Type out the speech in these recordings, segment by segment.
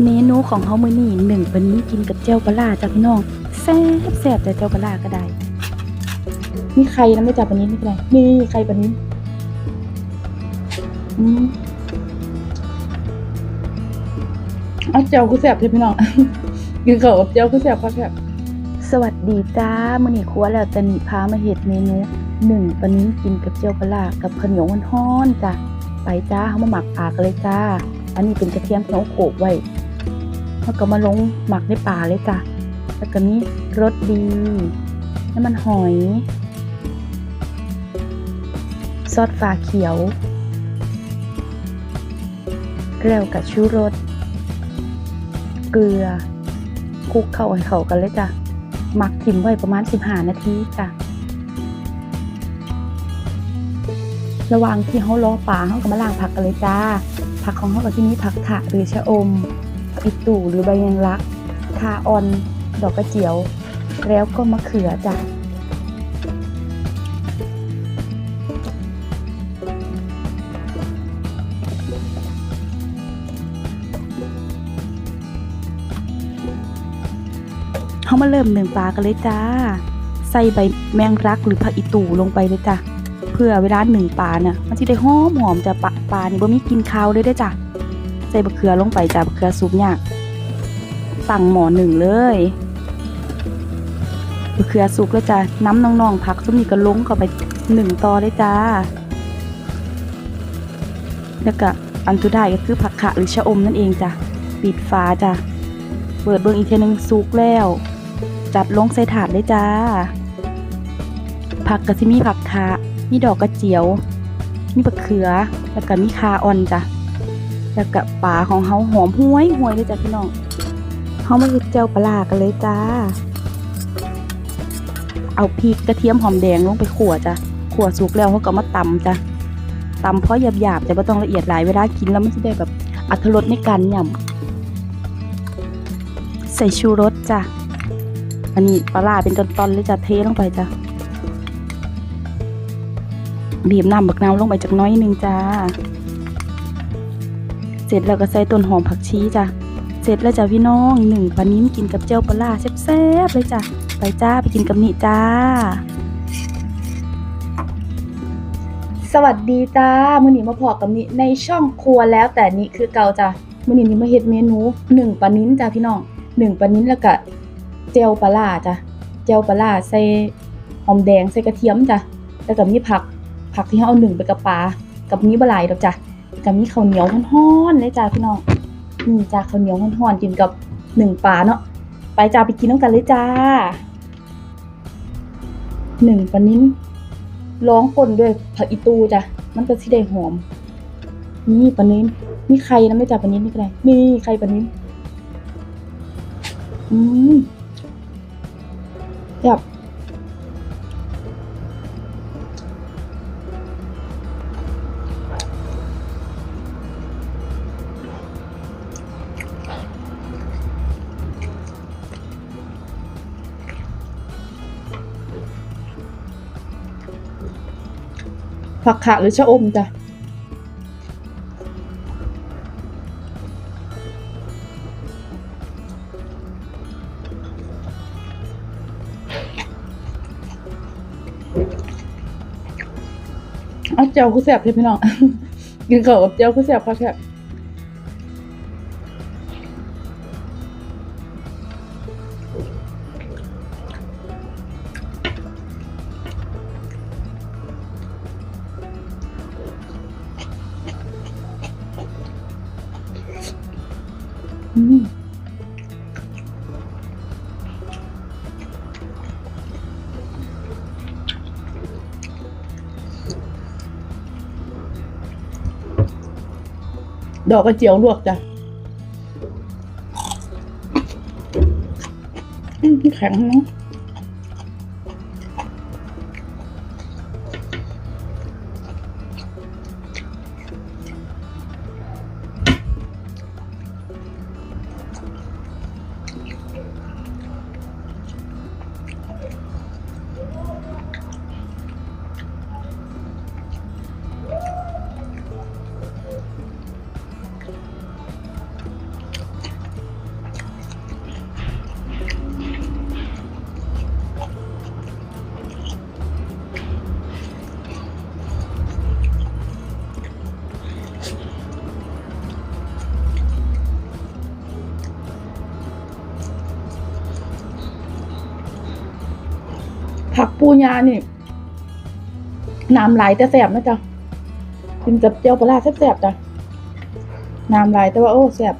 เมนูของเฮามื้อนี้หนึ่งวันนี้กินกับเจียวปลาร้าจ้ะพี่น้องแซ่บแซ่บจ้ะเจียวปลาก็ได้มีใครนะไม่จับปลานี้นี่ก็ได้นี่ใครปลานี้อืมเอาเจียวกูแซ่บเลยพี่น้องกินข้าวกับเจียวกูแซ่บพักแซ่บสวัสดีจ้ามื้อนี้ครัวแล้วจะนิพามาเฮ็ดเมนูหนึ่งปลานี้กินกับเจียวปลากับข้าวเหนียวฮ้อนๆจ้ะไปจ้าเฮามาหมักปลากันเลยจ้าอันนี้เป็นกระเทียมที่เราโขกไว้ แล้วก็มาลงหมักในป่าเลยจ้ะ แล้วก็มีรสดี น้ำมันหอย ซอสฟ้าเขียว แล้วกับชูรส เกลือคลุกเข้าให้เข้ากันเลยจ้ะ หมักถิ่มไว้ประมาณ 15 นาทีจ้ะระหว่างที่เขาล้อปลาเขาก็มาล้างผักกันเลยจ้า ผักของเขาก็ที่นี้ผักถะหรือชะอม อิตู่หรือใบยังรัก คาออน ดอกกระเจียว แล้วก็มะเขือจ้ะเขามาเริ่มหนึ่งปลากันเลยจ้า ใส่ใบแมงรักหรือผักอีตู่ลงไปเลยจ้ะ เพื่อเวลาหนึ่งปลาเนี่ยมันจะได้หอมหอมจะปะปลานี่บ่มีกินคาวเลยได้จ้ะ ใส่บะเขือลงไปจ้ะบะเขือซุปยากตั้งหมอหนึ่งเลยบะเขือสุกแล้วจ้ะน้ำน้องๆผักซุปนี่ก็ลงเข้าไปหนึ่งต่อเลยจ้า แล้วก็อันสุดท้ายก็คือผักขะหรือชะอมนั่นเองจ้ะปิดฝาจ้ะเปิดเบิ่งอีกทีนึงสุกแล้ว จัดลงใส่ถาดเลยจ้า ผักก็สิมีผักคะมีดอกกระเจียว มีบะเขือแล้วก็มีคาออนจ้ะ แล้วก็ปลาของเฮาหอมห้วยห้วยเลยจ้ะพี่น้องเฮามาเฮ็ดเจียวปลากันเลยจ้า เอาพริกกระเทียมหอมแดงลงไปขั่วจ้ะขั่วสุกแล้วเขาก็มาตำจ้ะตำเพราะหยาบๆจะไม่ต้องละเอียดหลายเวลากินแล้วมันจะได้แบบอรรถรสในการยำใส่ชูรสจ้ะอันนี้ปลาร้าเป็นตอนๆเลยจ้ะเทลงไปจ้ะบีบน้ำบักนาวลงไปจากน้อยนึงจ้า ร็จแล้วก็ใส่ต้นหอมผักชีจ้ะ เสร็จแล้วจ้ะพี่น้องหนึ่งปลานิ้นกินกับเจียวปลาร้าแซ่บๆเลยจ้ะ ไปจ้าไปกินกับนี่จ้า สวัสดีจ้ามื้อนี้มาพอกับนี่ในช่องครัวแล้วแต่นี่คือเก่าจ้ะมื้อนี้นี่มาเฮ็ดเมนูหนึ่งปลานิ้นจ้ะพี่น้องหนึ่งปลานิ้นแล้วก็เจียวปลาร้าจ้ะเจียวปลาร้าใส่หอมแดงใส่กระเทียมจ้ะแล้วก็มีผักผักที่เขาเอาหนึ่งไปกับปลากับมีบะหลดอกจ้ะ กับมีข้าวเหนียวฮ้อนๆเลยจ้าพี่น้องนี่จ้าข้าวเหนียวฮ้อนๆกินกับหนึ่งปลาเนาะไปจ้าไปกินน้ำกันเลยจ้าหนึ่งปลานิ้นร้องปนด้วยผักอีตูจ้ะมันก็สิได้หอม นี่ปลานิ้นมีไข่นะไม่จ้าปลานิ้นนี่ก็ได้นี่ไข่ปลานิ้นอืมแบบ ผักขาหรือชะอมจ้ะเอาเจียวคือแสบใช่พี่น้องกินเข้ากับเจียวคือแสบค่ะแสบ ดอกกระเจียวลวกจ้ะแข็งเนาะ ปูยานี่น้ำไหลายแต่แสบนะจ๊ะกินกับเจียวปลาร้าแสบๆจ้ะน้ำไหลายแต่ว่าโอ้แสบ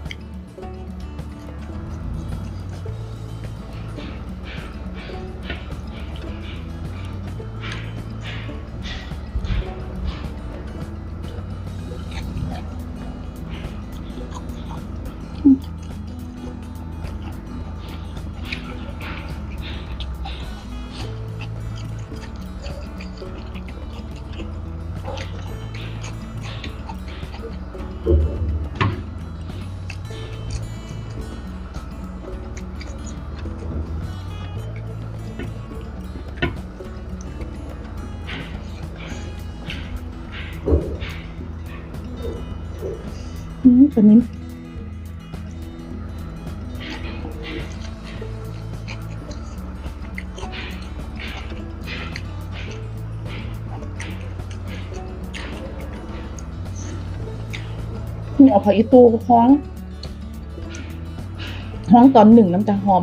ตัวนี้นี่เอาผักอีตูห้อง ห้องตอนหนึ่งน้ำจะหอม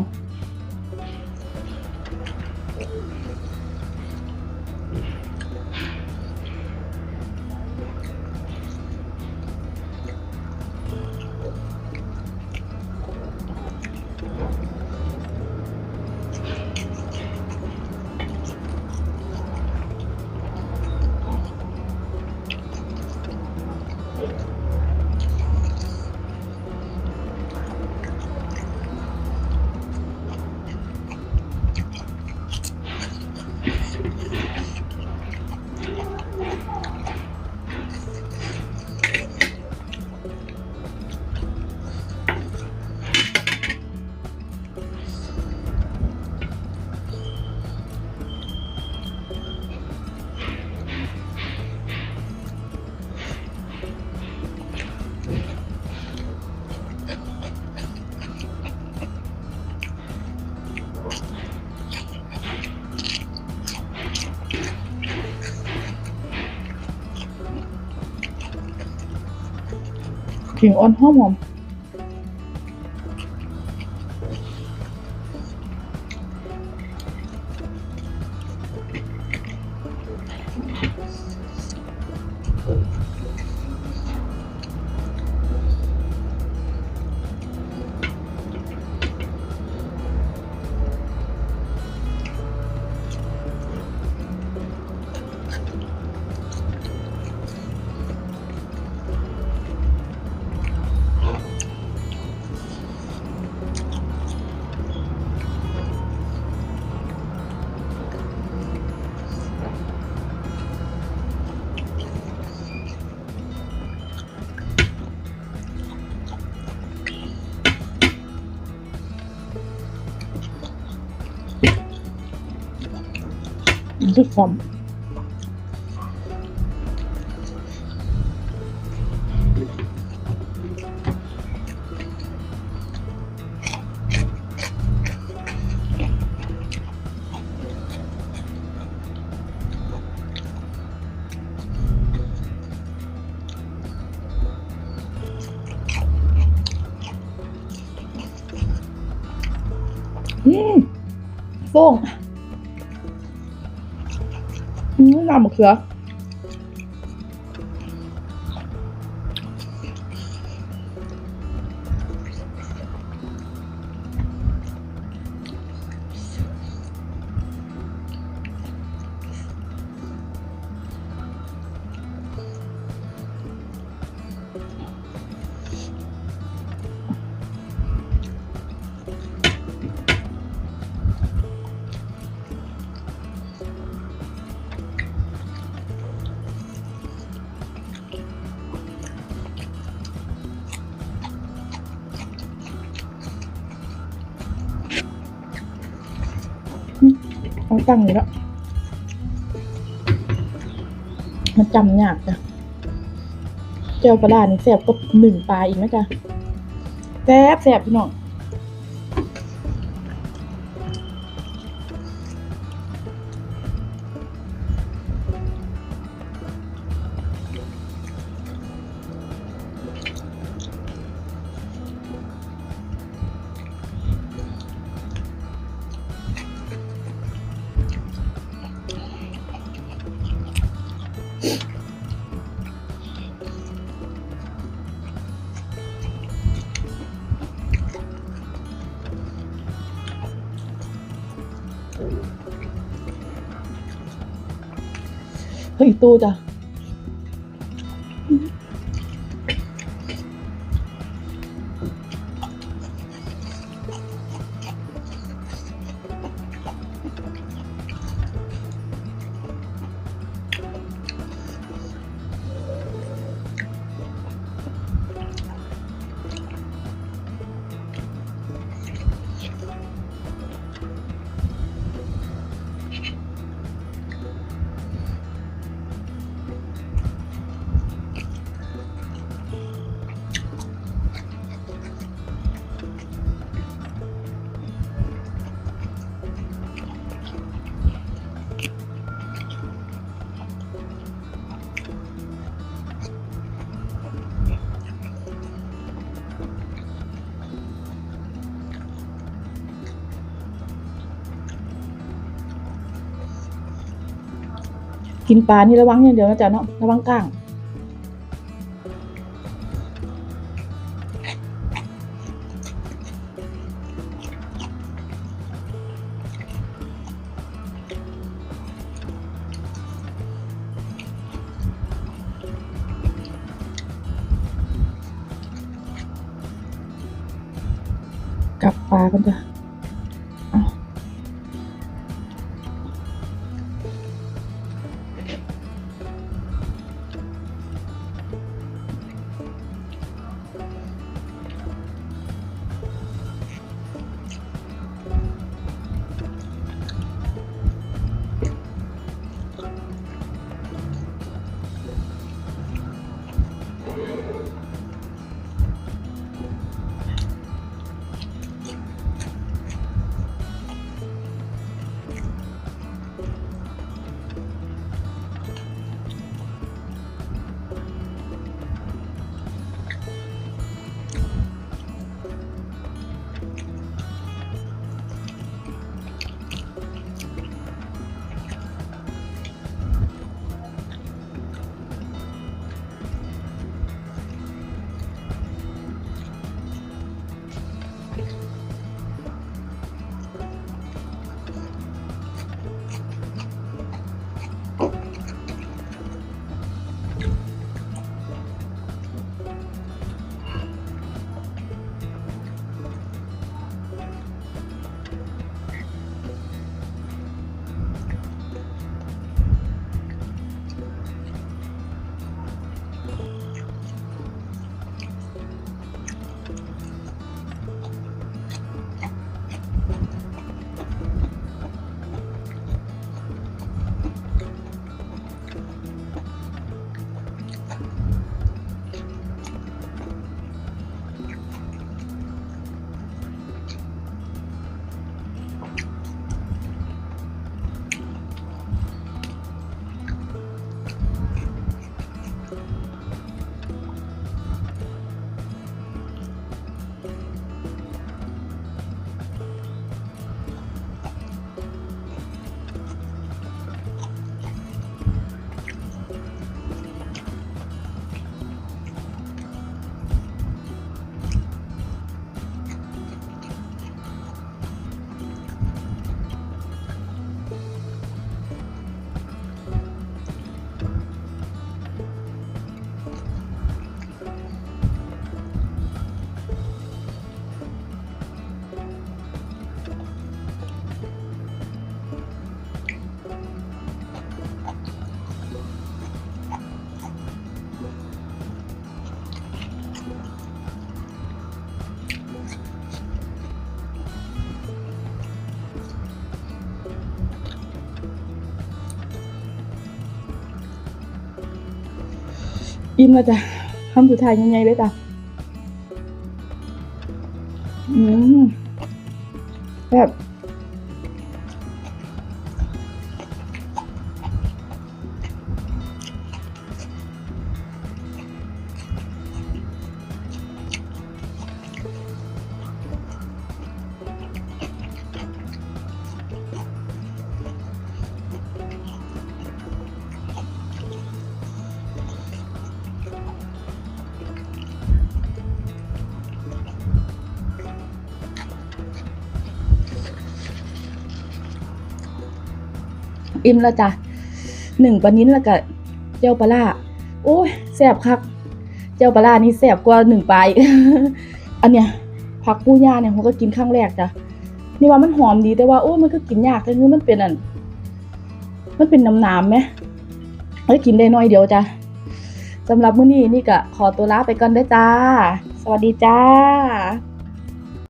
ขิงอ่ อนหอมหอมด้วยความอืมโฟ่ งอืม ตั้งอยู่แล้ว มันจำยากจ้ะเจ้าปลาร้านี่แสบก็หนึ่งปลาอีกนะจ๊ะแสบแสบพี่น้อง เฮ้ยตู้ กินปลานี่ระวังอย่างเดียวนะจ๊ะเนาะระวังก้างกับปลากันจ้ะ อิ่มแล้วจ้ะคำสุดท้ายยังไงเลยจ้ะอืมแบบ อิ่มแล้วจ้ะหนึ่งปลานิ้นแล้วก็เจียวปลาร้าโอ้ยแซ่บคัก เจียวปลาร้านี่แซ่บกว่าหนึ่งปลาอีกอันเนี้ยผักปูย่าเนี่ยผมก็กินครั้งแรกจ้ะนี่ว่ามันหอมดีแต่ว่าโอ้ยมันก็กินยากแต่คือมันเป็นอันมันเป็นน้ำน้ำไหมเอ้กินได้น้อยเดียวจ้ะสำหรับมื้อนี้นี่ก็ขอตัวลาไปก่อนเด้จ้า สวัสดีจ้า